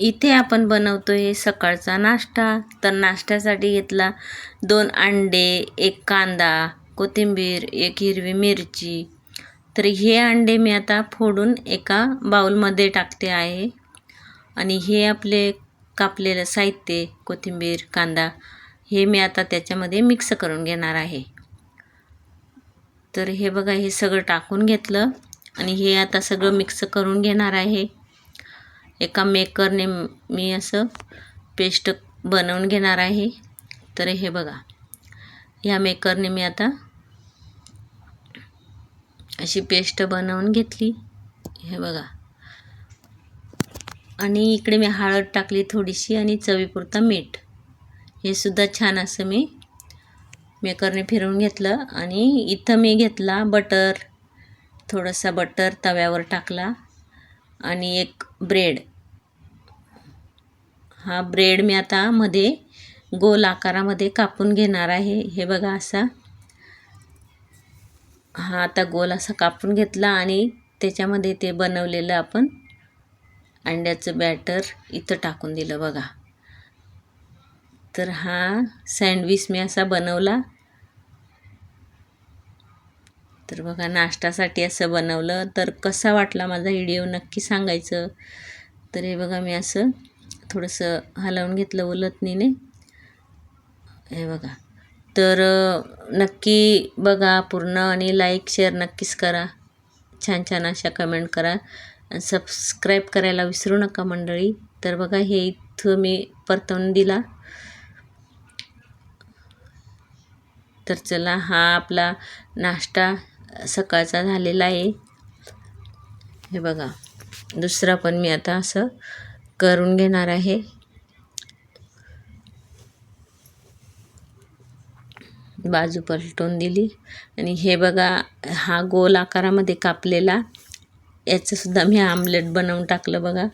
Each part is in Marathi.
इथे आपण बनवतो आहे सकाळचा नाश्ता. तर नाश्त्यासाठी घेतला दोन अंडे एक कांदा कोथिंबीर एक हिरवी मिरची. तर हे अंडे मी आता फोडून एका बाउलमध्ये टाकते आहे. आणि हे आपले कापलेलं साहित्य कोथिंबीर कांदा हे मी आता त्याच्यामध्ये मिक्स करून घेणार आहे. तर हे बघा हे सगळं टाकून घेतलं. आणि हे आता सगळं मिक्स करून घेणार आहे. एका मेकरने मी असं पेस्ट बनवून घेणार आहे. तर हे बघा. ह्या मेकरने मी आता अशी पेस्ट बनवून घेतली. हे बघा. आणि इकडे मी हळद टाकली थोडीशी आणि चवीपुरता मीठ. हे सुद्धा छान असं मी मेकरने फिरवून घेतलं. आणि इथं मी घेतला बटर थोडासा बटर तव्यावर टाकला. आणि एक ब्रेड हा ब्रेड मी आता मध्ये गोल आकारामध्ये कापून घेणार आहे. हे बघा असा. हा आता गोल असा कापून घेतला आणि त्याच्यामध्ये ते बनवलेलं आपण अंड्याचं बॅटर इथं टाकून दिलं बघा. तर हा सँडविच मी असा बनवला. तर बघा नाश्त्यासाठी असं बनवलं. तर कसा वाटला माझा व्हिडिओ नक्की सांगायचं. तर हे बघा मी असं थोडंसं हलवून घेतलं उलतनीने हे बघा. तर नक्की बघा पूर्ण आणि लाईक शेअर नक्कीच करा. छान छान अशा कमेंट करा. आणि सबस्क्राईब करायला विसरू नका मंडळी. तर बघा हे इथं मी परतवून दिला. तर चला हा आपला नाश्ता सकाळचा झालेला आहे. हे बघा. दुसरा पण मी आता असं करून घेणार आहे. बाजू पलटून दिली. आणि हे बघा हा गोल आकारामध्ये कापलेला. याचंसुद्धा मी आमलेट बनवून टाकलं बघा.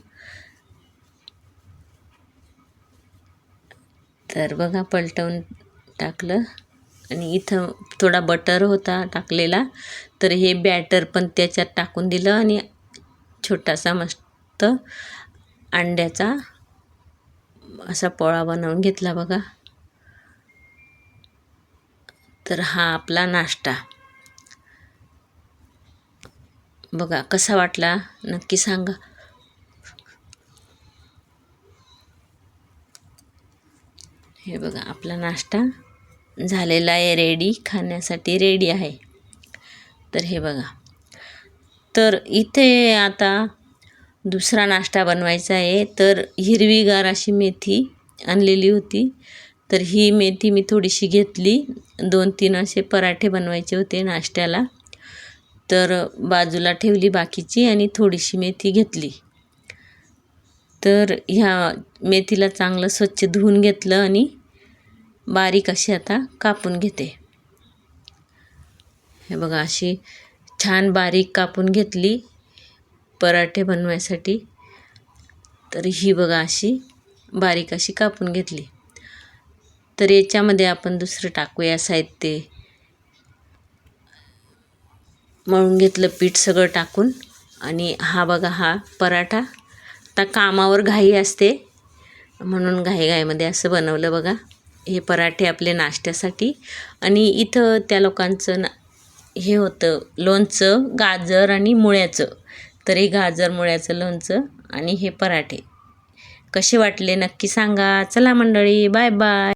तर बघा पलटवून टाकलं. आणि इथं थोडा बटर होता टाकलेला. तर हे बॅटर पण त्याच्यात टाकून दिलं आणि छोटासा मस्त अंड्याचा असा पोळा बनवून घेतला बघा. तर हा आपला नाश्ता. बघा कसा वाटला नक्की सांगा. हे बघा आपला नाश्ता झालेला आहे रेडी खाण्यासाठी रेडी आहे. तर हे बघा. तर इथे आता दुसरा नाश्ता बनवायचा आहे. तर हिरवीगार अशी मेथी आणलेली होती. तर ही मेथी मी थोडीशी घेतली. दोन तीन असे पराठे बनवायचे होते नाश्त्याला. तर बाजूला ठेवली बाकीची आणि थोडीशी मेथी घेतली. तर ह्या मेथीला चांगलं स्वच्छ धुवून घेतलं आणि बारीक अशी आता कापून घेते. हे बघा अशी छान बारीक कापून घेतली. पराठे बनवायसाठी. तर ही बघा अशी बारीक अशी कापून घेतली. तर याच्यामध्ये आपण दुसरं टाकूया साहित्य. मळून घेतलं पीठ सगळं टाकून. आणि हा बघा हा पराठा. आता कामावर घाई असते. म्हणून घाईघाईमध्ये असं बनवलं बघा. हे पराठे आपले नाश्त्यासाठी. आणि इथं त्या लोकांचं ना हे होतं लोणचं गाजर आणि मुळ्याचं. तर हे गाजर मुळ्याचं लोणचं आणि हे पराठे. कसे वाटले नक्की सांगा. चला मंडळी बाय बाय.